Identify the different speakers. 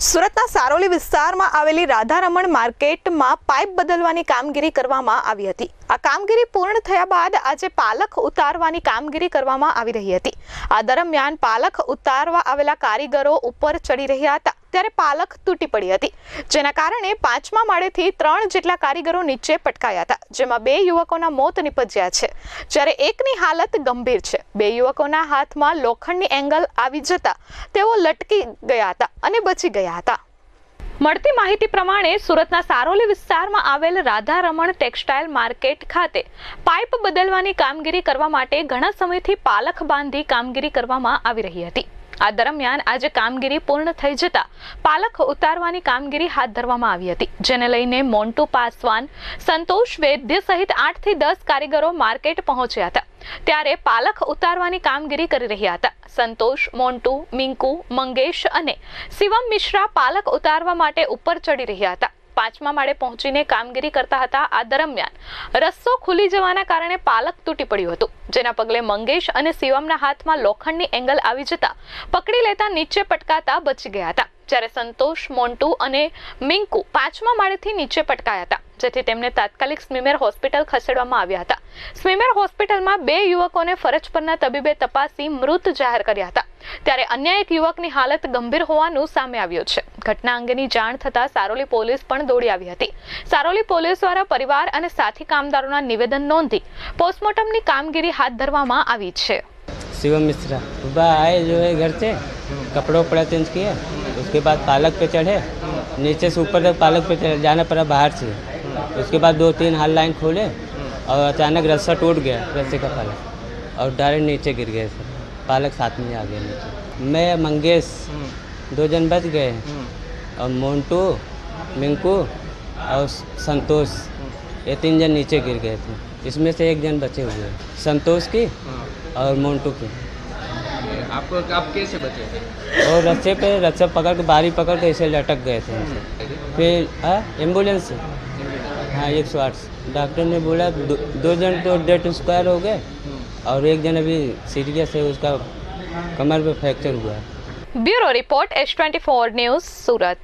Speaker 1: સુરતના સારોલી વિસ્તારમાં આવેલી રાધારમણ માર્કેટમાં પાઇપ બદલવાની કામગીરી કરવામાં આવી હતી. આ કામગીરી પૂર્ણ થયા બાદ આજે પાલખ ઉતારવાની કામગીરી કરવામાં આવી રહી હતી. આ દરમિયાન પાલખ ઉતારવા આવેલા કારીગરો ઉપર ચડી રહ્યા હતા. ત્યારે પાલખ તૂટી પડી હતી. જેના કારણે પાંચમા માળેથી ત્રણ જેટલા કારીગરો નીચે પટકાયા હતા, જેમાં બે યુવકોના મોત નિપજ્યા છે. જ્યારે એકની હાલત ગંભીર છે. બે યુવકોના હાથમાં લોખંડની એંગલ આવી જતા તેઓ લટકી ગયા હતા અને બચી ગયા હતા. મળતી માહિતી પ્રમાણે સુરતના સારોલી વિસ્તારમાં આવેલ રાધા રમણ ટેક્સટાઇલ માર્કેટ ખાતે પાઇપ બદલવાની કામગીરી કરવા માટે ઘણા સમયથી પાલખ બાંધી કામગીરી કરવામાં આવી રહી હતી. આ દરમિયાન આજે કામગીરી પૂર્ણ થઈ જતા પાલખ ઉતારવાની કામગીરી હાથ ધરવામાં આવી હતી, જેને લઈને મોન્ટુ પાસવાન, સંતોષ વૈદ્ય સહિત આઠથી દસ કારીગરો માર્કેટ પહોંચ્યા હતા. ત્યારે પાલખ ઉતારવાની કામગીરી કરી રહ્યા હતા. સંતોષ, મોન્ટુ, મિંકુ, મંગેશ અને શિવમ મિશ્રા પાલક ઉતારવા માટે ઉપર ચડી રહ્યા હતા. પાંચમા માળે પહોંચીને કામગીરી કરતા હતા. આ દરમિયાન રસ્તો ખુલી જવાના કારણે પાલક તૂટી પડ્યું હતું. જેના પગલે મંગેશ અને શિવમના હાથમાં લોખંડની એંગલ આવી જતા પકડી લેતા નીચે પટકાતા બચી ગયા હતા. જ્યારે સંતોષ, મોન્ટુ અને મિંકુ પાંચમા માળેથી નીચે પટકાયા હતા, જેથી તેમને તાત્કાલિક સ્મીમેર હોસ્પિટલ ખસેડવામાં આવ્યા હતા. સ્મીમેર હોસ્પિટલમાં બે યુવકોને ફરજ પરના તબીબે તપાસી મૃત જાહેર કર્યા હતા. ત્યારે અન્ય એક યુવકની હાલત ગંભીર હોવાનું સામે આવ્યું છે. ઘટના અંગેની જાણ થતાં સારોલી પોલીસ પણ દોડી આવી હતી. સારોલી પોલીસ દ્વારા પરિવાર અને સાથી કામદારોના નિવેદન નોંધી પોસ્ટમોર્ટમની કામગીરી હાથ ધરવામાં આવી છે
Speaker 2: शिवम मिश्रा सुबह आए जो है घर से कपड़ों वपड़ा चेंज किए उसके बाद पालक पे चढ़े नीचे से ऊपर तक पालक पे चढ़े जाना पड़ा बाहर से उसके बाद दो तीन हाल लाइन खोले और अचानक रस्सा टूट गया रस्से का पालक और डायरेक्ट नीचे गिर गए सर पालक साथ में आ गया नीचे मैं मंगेश दो जन बच गए और मोन्टू मिंकू और संतोष ये तीन जन नीचे गिर गए थे इसमें से एक जन बचे हुए हैं संतोष की हाँ। और मोन्टू की।
Speaker 3: आपको आप कैसे बचे?
Speaker 2: और रस्से पे रस्से पकड़ के बारी पकड़ के ऐसे लटक गए थे। हम्म। फिर हाँ, एंबुलेंस से? हाँ एक सौ आठ डॉक्टर ने बोला दो, दो जन तो डेट स्क्वायर हो गए। हम्म। और एक जन अभी सीरियस है उसका कमर पे फ्रैक्चर हुआ है।
Speaker 1: Bureau report H twenty four news Surat.